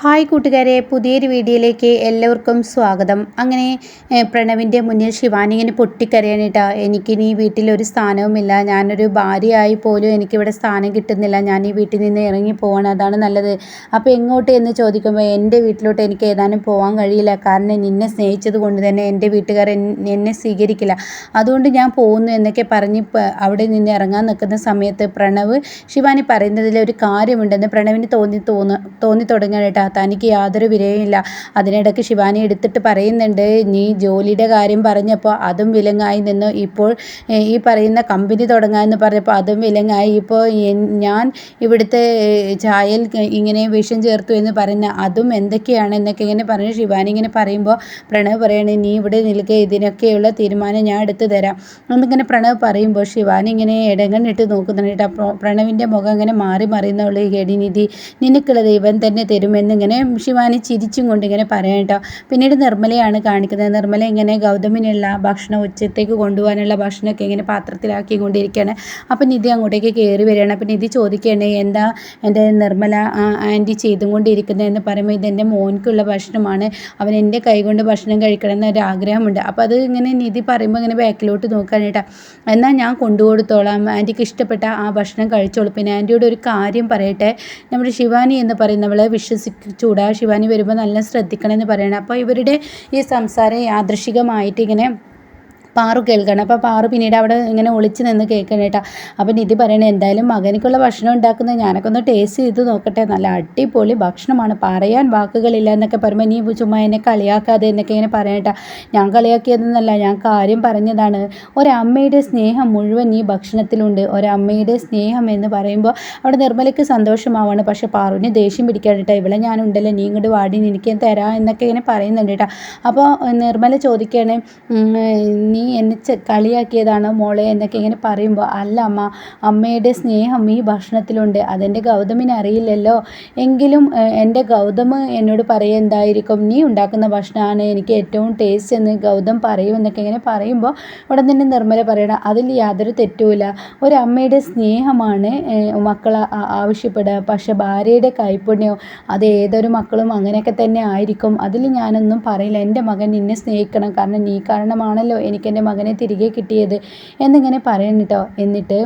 Hi കൂട്ടുകാരെ പുതിയൊരു വീഡിയോയിലേക്ക് എല്ലാവർക്കും സ്വാഗതം. അങ്ങനെ പ്രണവിന്റെ മുന്നിൽ ശിവാനി ഇങ്ങനെ പൊട്ടിക്കരയാനിട്ടാ എനിക്കിനി വീട്ടിലൊരു സ്ഥാനവുമില്ല. ഞാനൊരു ഭാര്യയായി പോലും എനിക്കിവിടെ സ്ഥാനം കിട്ടുന്നില്ല. ഞാൻ ഈ വീട്ടിൽ നിന്ന് ഇറങ്ങി പോകണം അതാണ് നല്ലത്. അപ്പോൾ എങ്ങോട്ട് എന്ന് ചോദിക്കുമ്പോൾ എന്റെ വീട്ടിലോട്ട് എനിക്ക് ഏതാനും പോകാൻ കഴിയില്ല. കാരണം നിന്നെ സ്നേഹിച്ചത് കൊണ്ട് തന്നെ എന്റെ വീട്ടുകാർ എന്നെ സ്വീകരിക്കില്ല. അതുകൊണ്ട് ഞാൻ പോകുന്നു എന്നൊക്കെ പറഞ്ഞ് അവിടെ നിന്ന് ഇറങ്ങാൻ നിൽക്കുന്ന സമയത്ത് പ്രണവ് ശിവാനി പറയുന്നതിൽ ഒരു കാര്യമുണ്ടെന്ന് പ്രണവിന് തോന്നി തോന്നി തുടങ്ങാനായിട്ട് തനിക്ക് യാതൊരു വിലയുമില്ല. അതിനിടയ്ക്ക് ശിവാനി എടുത്തിട്ട് പറയുന്നുണ്ട് നീ ജോലിയുടെ കാര്യം പറഞ്ഞപ്പോൾ അതും വിലങ്ങായി നിന്നു. ഇപ്പോൾ ഈ പറയുന്ന കമ്പനി തുടങ്ങാമെന്ന് പറഞ്ഞപ്പോൾ അതും വിലങ്ങായി. ഇപ്പോൾ ഞാൻ ഇവിടുത്തെ ചായൽ ഇങ്ങനെ വിഷം ചേർത്തു എന്ന് പറഞ്ഞ അതും എന്തൊക്കെയാണ്? എന്നൊക്കെ ഇങ്ങനെ പറഞ്ഞു ശിവാനി ഇങ്ങനെ പറയുമ്പോൾ പ്രണവ് പറയണേ നീ ഇവിടെ നിൽക്കുക ഇതിനൊക്കെയുള്ള തീരുമാനം ഞാൻ എടുത്തു തരാം. എന്നിങ്ങനെ പ്രണവ് പറയുമ്പോൾ ശിവാനി ഇങ്ങനെ ഇടങ്ങണിട്ട് നോക്കുന്നുണ്ട് പ്രണവിന്റെ മുഖം ഇങ്ങനെ മാറി മറിയുന്നുള്ളൂ ഈ നിനക്കുള്ള ഇവൻ തന്നെ തരുമെന്ന് ഇങ്ങനെ ശിവാനി ചിരിച്ചും കൊണ്ട് ഇങ്ങനെ പറയാം കേട്ടോ. പിന്നീട് നിർമ്മലയാണ് കാണിക്കുന്നത്. നിർമ്മല ഇങ്ങനെ ഗൗതമിനുള്ള ഭക്ഷണം ഉച്ചത്തേക്ക് കൊണ്ടുപോകാനുള്ള ഭക്ഷണമൊക്കെ ഇങ്ങനെ പാത്രത്തിലാക്കി കൊണ്ടിരിക്കുകയാണ്. അപ്പം നിധി അങ്ങോട്ടേക്ക് കയറി വരികയാണ്. അപ്പം നിധി ചോദിക്കുകയാണ് എന്താ എന്റെ നിർമ്മല ആന്റി ചെയ്തും കൊണ്ടിരിക്കുന്നതെന്ന് പറയുമ്പോൾ ഇതെന്റെ മോൻക്കുള്ള ഭക്ഷണമാണ്. അവൻ എന്റെ കൈകൊണ്ട് ഭക്ഷണം കഴിക്കണം എന്നൊരു ആഗ്രഹമുണ്ട്. അപ്പോൾ അത് ഇങ്ങനെ നിധി പറയുമ്പോൾ ഇങ്ങനെ ബാക്കിലോട്ട് നോക്കുകയാണ് കേട്ടോ. എന്നാൽ ഞാൻ കൊണ്ടുകൊടുത്തോളാം. ആന്റിക്ക് ഇഷ്ടപ്പെട്ട ആ ഭക്ഷണം കഴിച്ചോളൂ. പിന്നെ ആന്റിയോട് ഒരു കാര്യം പറയട്ടെ. നമ്മുടെ ശിവാനി എന്ന് പറയുന്നവളെ വിശ്വസിക്കും ചൂടാ ശിവാനി വരുമ്പോൾ നല്ല ശ്രദ്ധിക്കണം എന്ന് പറയണം. അപ്പോൾ ഇവരുടെ ഈ സംസാരം യാദൃശികമായിട്ട് ഇങ്ങനെ പാറു കേൾക്കണം. അപ്പോൾ പാറു പിന്നീട് അവിടെ ഇങ്ങനെ ഒളിച്ച് നിന്ന് കേൾക്കണം കേട്ടോ. അപ്പം നിധി പറയണേ എന്തായാലും മകനിക്കുള്ള ഭക്ഷണം ഉണ്ടാക്കുന്നത് ഞാനൊക്കെ ഒന്ന് ടേസ്റ്റ് ചെയ്ത് നോക്കട്ടെ. നല്ല അടിപൊളി ഭക്ഷണമാണ്. പറയാൻ വാക്കുകളില്ല എന്നൊക്കെ പറയുമ്പോൾ നീ ചുമ്മാ എന്നെ കളിയാക്കാതെ എന്നൊക്കെ ഇങ്ങനെ പറയട്ടാ ഞാൻ കളിയാക്കിയതെന്നല്ല ഞാൻ കാര്യം പറഞ്ഞതാണ്. ഒരമ്മയുടെ സ്നേഹം മുഴുവൻ ഈ ഭക്ഷണത്തിലുണ്ട്. ഒരമ്മയുടെ സ്നേഹം എന്ന് പറയുമ്പോൾ അവിടെ നിർമ്മലയ്ക്ക് സന്തോഷമാവാണ്. പക്ഷേ പാറുവിന് ദേഷ്യം പിടിക്കാൻ കേട്ടോ. ഇവിടെ ഞാനുണ്ടല്ലോ നീ ഇങ്ങോട്ട് വാടി എനിക്ക് തരാം എന്നൊക്കെ ഇങ്ങനെ പറയുന്നുണ്ട് കേട്ടോ. അപ്പോൾ നിർമ്മല ചോദിക്കുകയാണ് നീ എന്നെ കളിയാക്കിയതാണ് മോളെ എന്നൊക്കെ ഇങ്ങനെ പറയുമ്പോൾ അല്ല അമ്മ അമ്മയുടെ സ്നേഹം ഈ ഭക്ഷണത്തിലുണ്ട്. അതെന്റെ ഗൗതമിന് അറിയില്ലല്ലോ. എങ്കിലും എന്റെ ഗൗതം എന്നോട് പറയുക എന്തായിരിക്കും? നീ ഉണ്ടാക്കുന്ന ഭക്ഷണമാണ് എനിക്ക് ഏറ്റവും ടേസ്റ്റ് എന്ന് ഗൗതം പറയും എന്നൊക്കെ ഇങ്ങനെ പറയുമ്പോൾ ഉടൻ തന്നെ നിർമ്മല പറയണം അതിൽ യാതൊരു തെറ്റുമില്ല. ഒരമ്മയുടെ സ്നേഹമാണ് മക്കൾ ആവശ്യപ്പെടുക. പക്ഷെ ഭാര്യയുടെ കൈപ്പുണ്യം അത് ഏതൊരു മക്കളും അങ്ങനെയൊക്കെ തന്നെ ആയിരിക്കും. അതിൽ ഞാനൊന്നും പറയില്ല. എന്റെ മകൻ നിന്നെ സ്നേഹിക്കണം. കാരണം നീ കാരണമാണല്ലോ എനിക്ക് എന്റെ മകനെ തിരികെ കിട്ടിയത് എന്നിങ്ങനെ പറയണം കേട്ടോ എന്നിട്ട്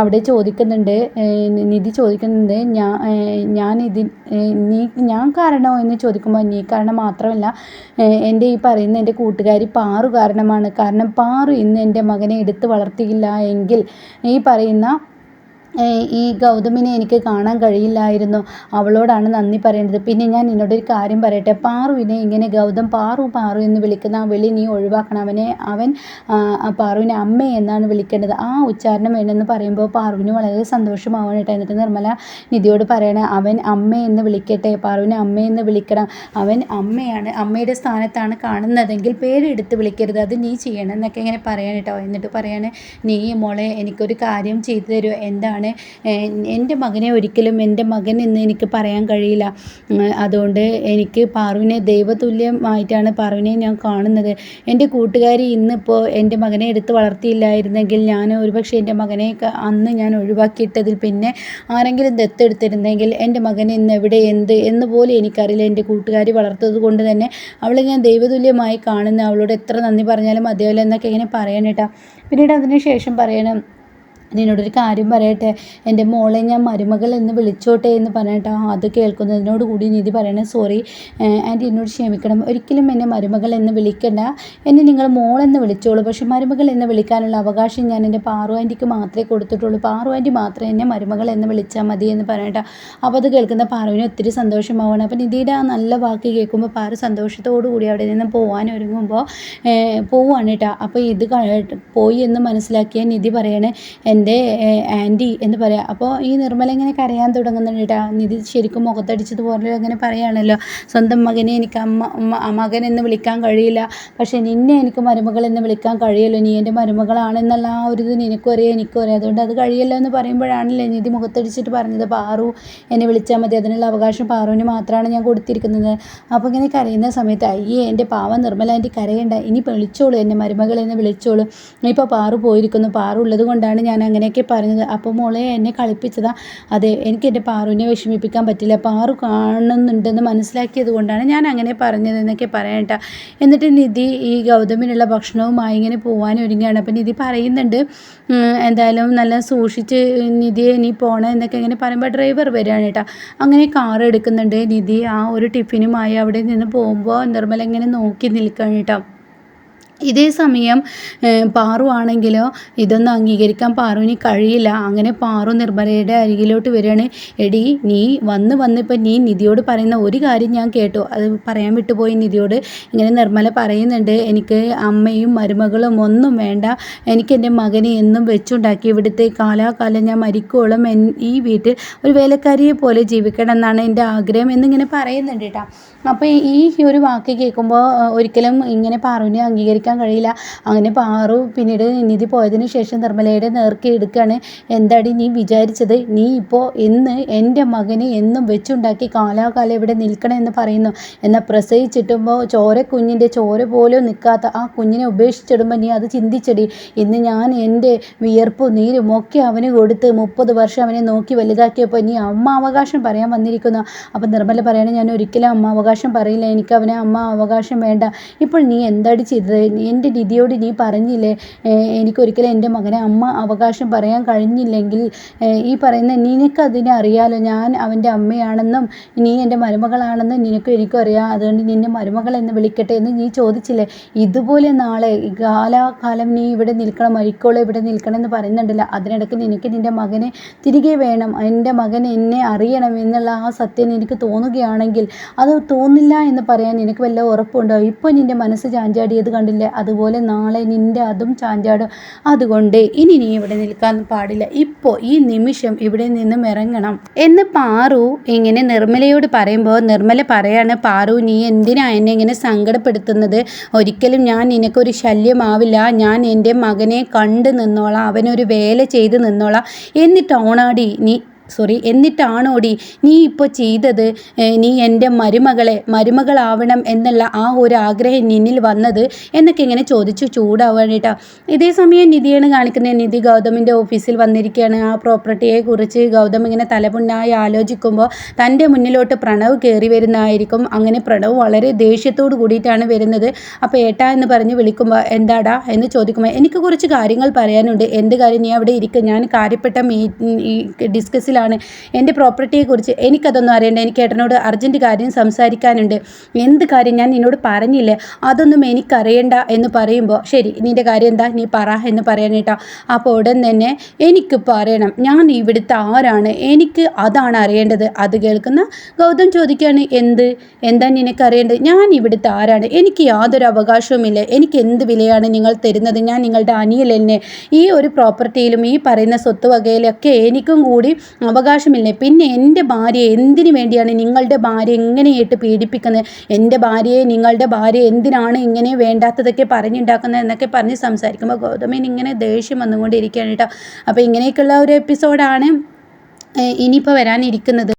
അവിടെ ചോദിക്കുന്നുണ്ട് നിധി ചോദിക്കുന്നുണ്ട് ഞാൻ ഞാൻ ഇതിൽ നീ ഞാൻ കാരണമോ എന്ന് ചോദിക്കുമ്പോൾ നീ കാരണം മാത്രമല്ല എന്റെ ഈ പറയുന്ന എന്റെ കൂട്ടുകാരി പാറു കാരണമാണ്. കാരണം പാറു ഇന്ന് എന്റെ മകനെ എടുത്ത് വളർത്തിയില്ല എങ്കിൽ ഈ പറയുന്ന ഈ ഗൗതമിനെ എനിക്ക് കാണാൻ കഴിയില്ലായിരുന്നു. അവളോടാണ് നന്ദി പറയേണ്ടത്. പിന്നെ ഞാൻ നിന്നോടൊരു കാര്യം പറയട്ടെ. പാറുവിനെ ഇങ്ങനെ ഗൗതം പാറു പാറു എന്ന് വിളിക്കുന്ന ആ വിളി നീ ഒഴിവാക്കണം. അവനെ അവൻ പാറുവിനെ അമ്മ എന്നാണ് വിളിക്കേണ്ടത്. ആ ഉച്ചാരണം വേണമെന്ന് പറയുമ്പോൾ പാറുവിന് വളരെ സന്തോഷമാവണം കേട്ടോ. എന്നിട്ട് നിർമ്മല നിധിയോട് പറയണേ അവൻ അമ്മ എന്ന് വിളിക്കട്ടെ. പാറുവിനെ അമ്മ എന്ന് വിളിക്കണം. അവൻ അമ്മയാണ് അമ്മയുടെ സ്ഥാനത്താണ് കാണുന്നതെങ്കിൽ പേരെടുത്ത് വിളിക്കരുത്. അത് നീ ചെയ്യണം എന്നൊക്കെ ഇങ്ങനെ കേട്ടോ. എന്നിട്ട് പറയാണ് നീ മോളെ എനിക്കൊരു കാര്യം ചെയ്തു തരുമോ? എന്താണ് ആണ്. എന്റെ മകനെ ഒരിക്കലും എന്റെ മകൻ എന്ന് എനിക്ക് പറയാൻ കഴിയില്ല. അതുകൊണ്ട് എനിക്ക് പാറുവിനെ ദൈവതുല്യമായിട്ടാണ് പാറുവിനെ ഞാൻ കാണുന്നത്. എന്റെ കൂട്ടുകാരി ഇന്നിപ്പോൾ എന്റെ മകനെ എടുത്ത് വളർത്തിയില്ലായിരുന്നെങ്കിൽ ഞാൻ ഒരുപക്ഷെ എന്റെ മകനെ അന്ന് ഞാൻ ഒഴിവാക്കിയിട്ടതിൽ പിന്നെ ആരെങ്കിലും ദത്തെടുത്തിരുന്നെങ്കിൽ എന്റെ മകൻ ഇന്ന് എവിടെ എന്ത് എന്ന് പോലും എനിക്കറിയില്ല. എന്റെ കൂട്ടുകാരി വളർത്തത് കൊണ്ട് തന്നെ അവളെ ഞാൻ ദൈവതുല്യമായി കാണുന്ന അവളോട് എത്ര നന്ദി പറഞ്ഞാലും മതിയാവില്ല എന്നൊക്കെ ഇങ്ങനെ പറയാനേട്ടാ പിന്നീട് അതിന് ശേഷം പറയണം നിന്നോടൊരു കാര്യം പറയട്ടെ. എന്റെ മോളെ ഞാൻ മരുമകൾ എന്ന് വിളിച്ചോട്ടെ എന്ന് പറഞ്ഞിട്ട് അത് കേൾക്കുന്നതിനോട് കൂടി നിധി പറയണേ. സോറി ആന്റി എന്നോട് ക്ഷമിക്കണം. ഒരിക്കലും എന്നെ മരുമകൾ എന്ന് വിളിക്കണ്ട. എന്നെ നിങ്ങൾ മോളെന്ന് വിളിച്ചോളൂ. പക്ഷെ മരുമകൾ എന്ന് വിളിക്കാനുള്ള അവകാശം ഞാൻ എന്റെ പാറു ആന്റിക്ക് മാത്രമേ കൊടുത്തിട്ടുള്ളൂ. പാറു ആന്റി മാത്രമേ എന്നെ മരുമകൾ എന്ന് വിളിച്ചാൽ മതി എന്ന് പറയട്ടെ അപ്പോൾ അത് കേൾക്കുന്ന പാറുവിന് ഒത്തിരി സന്തോഷമാവണം. അപ്പോൾ നിധിയുടെ ആ നല്ല വാക്ക് കേൾക്കുമ്പോൾ പാറു സന്തോഷത്തോടു കൂടി അവിടെ നിന്ന് പോകാൻ ഒരുങ്ങുമ്പോൾ പോവാണ് കേട്ടോ. അപ്പോൾ ഇത് പോയി എന്ന് മനസ്സിലാക്കിയ നിധി പറയണേ. എന്റെ ആന്റി എന്ന് പറയാം. അപ്പോൾ ഈ നിർമ്മല ഇങ്ങനെ കരയാൻ തുടങ്ങുന്നുണ്ട്. നിധി ശരിക്കും മുഖത്തടിച്ചതുപോലെ അങ്ങനെ പറയുകയാണല്ലോ. സ്വന്തം മകനെ എനിക്ക് അമ്മ മകൻ എന്ന് വിളിക്കാൻ കഴിയില്ല. പക്ഷേ നിന്നെ എനിക്ക് മരുമകൾ എന്ന് വിളിക്കാൻ കഴിയല്ലോ. നീ എന്റെ മരുമകളാണെന്നുള്ള ആ ഒരു ഇത് നിനക്കും അറിയാം എനിക്കും അറിയാം അതുകൊണ്ട് അത് കഴിയല്ലോ എന്ന് പറയുമ്പോഴാണല്ലേ നിധി മുഖത്തടിച്ചിട്ട് പറഞ്ഞത്. പാറു എന്നെ വിളിച്ചാൽ മതി. അതിനുള്ള അവകാശം പാറുവിന് മാത്രമാണ് ഞാൻ കൊടുത്തിരിക്കുന്നത്. അപ്പോൾ ഇങ്ങനെ കരയുന്ന സമയത്ത് അയ്യേ എന്റെ പാവ നിർമ്മല ആന്റി കരയണ്ട. ഇനി വിളിച്ചോളൂ. എന്നെ മരുമകൾ എന്ന് വിളിച്ചോളൂ. ഇപ്പോൾ പാറു പോയിരിക്കുന്നു. പാറു ഉള്ളത് കൊണ്ടാണ് ഞാൻ അങ്ങനെയൊക്കെ പറഞ്ഞത്. അപ്പോൾ മോളെ എന്നെ കളിപ്പിച്ചതാ. അതെ എനിക്ക് എന്റെ പാറുവിനെ വിഷമിപ്പിക്കാൻ പറ്റില്ല. പാറു കാണുന്നുണ്ടെന്ന് മനസ്സിലാക്കിയത് കൊണ്ടാണ് ഞാൻ അങ്ങനെ പറഞ്ഞത് എന്നൊക്കെ പറയണ്ട എന്നിട്ട് നിധി ഈ ഗൗതമിനുള്ള ഭക്ഷണവുമായി ഇങ്ങനെ പോകാൻ ഒരുങ്ങുകയാണ്. അപ്പം നിധി പറയുന്നുണ്ട് എന്തായാലും നല്ല സൂക്ഷിച്ച് നിധിയെ ഇനി പോകണം എന്നൊക്കെ ഇങ്ങനെ പറയുമ്പോൾ ഡ്രൈവർ വരികയാണ് കേട്ടോ. അങ്ങനെ കാർ എടുക്കുന്നുണ്ട്. നിധി ആ ഒരു ടിഫിനുമായി അവിടെ നിന്ന് പോകുമ്പോൾ നിർമ്മല ഇങ്ങനെ നോക്കി നിൽക്കുകയാണ് കേട്ടോ. ഇതേ സമയം പാറു ആണെങ്കിലോ ഇതൊന്നും അംഗീകരിക്കാൻ പാറുവിന് കഴിയില്ല. അങ്ങനെ പാറു നിർമ്മലയുടെ അരികിലോട്ട് വരികയാണ്. എടി നീ വന്ന് വന്നിപ്പം നീ നിധിയോട് പറയുന്ന ഒരു കാര്യം ഞാൻ കേട്ടു. അത് പറയാൻ വിട്ടുപോയി നിധിയോട്. ഇങ്ങനെ നിർമ്മല പറയുന്നുണ്ട് എനിക്ക് അമ്മയും മരുമകളും ഒന്നും വേണ്ട. എനിക്ക് എന്റെ മകനെ എന്നും വെച്ചുണ്ടാക്കി ഇവിടുത്തെ കാലാകാലം ഞാൻ മരിക്കോളം. ഈ വീട്ടിൽ ഒരു വേലക്കാരിയെ പോലെ ജീവിക്കണം എന്നാണ് എന്റെ ആഗ്രഹം എന്നിങ്ങനെ പറയുന്നുണ്ട് കേട്ടോ. അപ്പോൾ ഈ ഒരു വാക്ക് കേൾക്കുമ്പോൾ ഒരിക്കലും ഇങ്ങനെ പാറുവിനെ അംഗീകരിക്കാൻ സഹിക്കാൻ കഴിയില്ല. അങ്ങനെ പാറു പിന്നീട് നിധി പോയതിന് ശേഷം നിർമ്മലയുടെ നേർക്ക് എടുക്കുകയാണ് എന്താടി നീ വിചാരിച്ചത്? നീ ഇപ്പോൾ എന്ന് എന്റെ മകന് എന്നും വെച്ചുണ്ടാക്കി കാലാകാലം ഇവിടെ നിൽക്കണമെന്ന് പറയുന്നു. എന്നാൽ പ്രസവിച്ചിട്ടുമ്പോൾ ചോര കുഞ്ഞിന്റെ ചോര പോലും നിൽക്കാത്ത ആ കുഞ്ഞിനെ ഉപേക്ഷിച്ചിടുമ്പോൾ നീ അത് ചിന്തിച്ചടി. ഇന്ന് ഞാൻ എന്റെ വിയർപ്പും നീരും ഒക്കെ അവന് കൊടുത്ത് മുപ്പത് വർഷം അവനെ നോക്കി വലുതാക്കിയപ്പോൾ നീ അമ്മ അവകാശം പറയാൻ വന്നിരിക്കുന്നു. അപ്പം നിർമ്മല പറയണേ ഞാൻ ഒരിക്കലും അമ്മ അവകാശം പറയില്ല. എനിക്ക് അവനെ അമ്മ അവകാശം വേണ്ട. ഇപ്പോൾ നീ എന്താടി ചെയ്തത്? എന്റെ നിധിയോട് നീ പറഞ്ഞില്ലേ എനിക്കൊരിക്കലും എന്റെ മകനെ അമ്മ അവകാശം പറയാൻ കഴിഞ്ഞില്ലെങ്കിൽ ഈ പറയുന്ന നിനക്കതിനെ അറിയാലോ ഞാൻ അവന്റെ അമ്മയാണെന്നും നീ എന്റെ മരുമകളാണെന്നും നിനക്കും എനിക്കും അറിയാം അതുകൊണ്ട് നിന്നെ മരുമകൾ എന്ന് വിളിക്കട്ടെ എന്ന് നീ ചോദിച്ചില്ലേ? ഇതുപോലെ നാളെ കാലാകാലം നീ ഇവിടെ നിൽക്കണം മരിക്കോളോ ഇവിടെ നിൽക്കണം എന്ന് പറയുന്നുണ്ടല്ലോ. അതിനിടയ്ക്ക് നിനക്ക് നിന്റെ മകനെ തിരികെ വേണം. എന്റെ മകൻ എന്നെ അറിയണം എന്നുള്ള ആ സത്യം നിനക്ക് തോന്നുകയാണെങ്കിൽ അത് തോന്നില്ല എന്ന് പറയാൻ നിനക്ക് വല്ല ഉറപ്പുണ്ടോ? ഇപ്പോൾ നിന്റെ മനസ്സ് ചാഞ്ചാടിയത് കണ്ടില്ലേ? അതുപോലെ നാളെ നിന്റെ അതും ചാഞ്ചാടും. അതുകൊണ്ട് ഇനി നീ ഇവിടെ നിൽക്കാൻ പാടില്ല. ഇപ്പോൾ ഈ നിമിഷം ഇവിടെ നിന്നും ഇറങ്ങണം. എന്ന് പാറു ഇങ്ങനെ നിർമ്മലയോട് പറയുമ്പോൾ നിർമ്മല പറയാണ് പാറു നീ എന്തിനാ എന്നെ ഇങ്ങനെ സങ്കടപ്പെടുത്തുന്നത്? ഒരിക്കലും ഞാൻ നിനക്കൊരു ശല്യമാവില്ല. ഞാൻ എന്റെ മകനെ കണ്ടു നിന്നോളാം. അവനൊരു വേല ചെയ്ത് നിന്നോളാം. എന്നിട്ട് ഓണാടി നീ സോറി എന്നിട്ടാണോടി നീ ഇപ്പോൾ ചെയ്തത്? നീ എന്റെ മരുമകളെ മരുമകളാവണം എന്നുള്ള ആ ഒരു ആഗ്രഹം നിന്നിൽ വന്നത്? എന്നൊക്കെ ഇങ്ങനെ ചോദിച്ചു ചൂടാവാനിട്ടാ ഇതേ സമയം നിധിയാണ് കാണിക്കുന്നത്. നിധി ഗൗതമിന്റെ ഓഫീസിൽ വന്നിരിക്കുകയാണ്. ആ പ്രോപ്പർട്ടിയെക്കുറിച്ച് ഗൗതം ഇങ്ങനെ തലമുന്നായി ആലോചിക്കുമ്പോൾ തന്റെ മുന്നിലോട്ട് പ്രണവ് കയറി വരുന്നതായിരിക്കും. അങ്ങനെ പ്രണവ് വളരെ ദേഷ്യത്തോട് കൂടിയിട്ടാണ് വരുന്നത്. അപ്പോൾ ഏട്ടാ എന്ന് പറഞ്ഞ് വിളിക്കുമ്പോൾ എന്താടാ എന്ന് ചോദിക്കുമ്പോൾ എനിക്ക് കുറച്ച് കാര്യങ്ങൾ പറയാനുണ്ട്. എന്ത് കാര്യം നീ അവിടെ ഇരിക്കും? ഞാൻ കാര്യപ്പെട്ട മീ ഡിസ്കസിൽ ആണ് എന്റെ പ്രോപ്പർട്ടിയെക്കുറിച്ച് എനിക്കതൊന്നും അറിയണ്ട. എനിക്ക് ഏട്ടനോട് അർജന്റ് കാര്യം സംസാരിക്കാനുണ്ട്. എന്ത് കാര്യം ഞാൻ നിന്നോട് പറഞ്ഞില്ലേ. അതൊന്നും എനിക്കറിയണ്ട എന്ന് പറയുമ്പോൾ ശരി നിന്റെ കാര്യം എന്താ? നീ പറ എന്ന് പറയാനേട്ടാ അപ്പോൾ ഉടൻ തന്നെ എനിക്ക് പറയണം. ഞാൻ ഇവിടുത്തെ ആരാണ്? എനിക്ക് അതാണ് അറിയേണ്ടത്. അത് കേൾക്കുന്ന ഗൗതം ചോദിക്കുകയാണ് എന്ത്? എന്താ നിനക്കറിയേണ്ടത് ഞാൻ ഇവിടുത്തെ ആരാണ്? എനിക്ക് യാതൊരു അവകാശവുമില്ല. എനിക്ക് എന്ത് വിലയാണ് നിങ്ങൾ തരുന്നത്? ഞാൻ നിങ്ങളുടെ അനിയൽ ഈ ഒരു പ്രോപ്പർട്ടിയിലും ഈ പറയുന്ന സ്വത്ത് വകയിലൊക്കെ എനിക്കും കൂടി അവകാശമില്ലേ? പിന്നെ എന്റെ ഭാര്യയെ എന്തിനു വേണ്ടിയാണ് നിങ്ങളുടെ ഭാര്യ എങ്ങനെയായിട്ട് പീഡിപ്പിക്കുന്നത്? എന്റെ ഭാര്യയെ നിങ്ങളുടെ ഭാര്യ എന്തിനാണ് ഇങ്ങനെ വേണ്ടാത്തതൊക്കെ പറഞ്ഞുണ്ടാക്കുന്നത് എന്നൊക്കെ പറഞ്ഞ് സംസാരിക്കുമ്പോൾ ഗൗതമൻ ഇങ്ങനെ ദേഷ്യം വന്നുകൊണ്ടിരിക്കുകയാണ് കേട്ടോ. അപ്പോൾ ഇങ്ങനെയൊക്കെയുള്ള ഒരു എപ്പിസോഡാണ് ഇനിയിപ്പോൾ വരാനിരിക്കുന്നത്.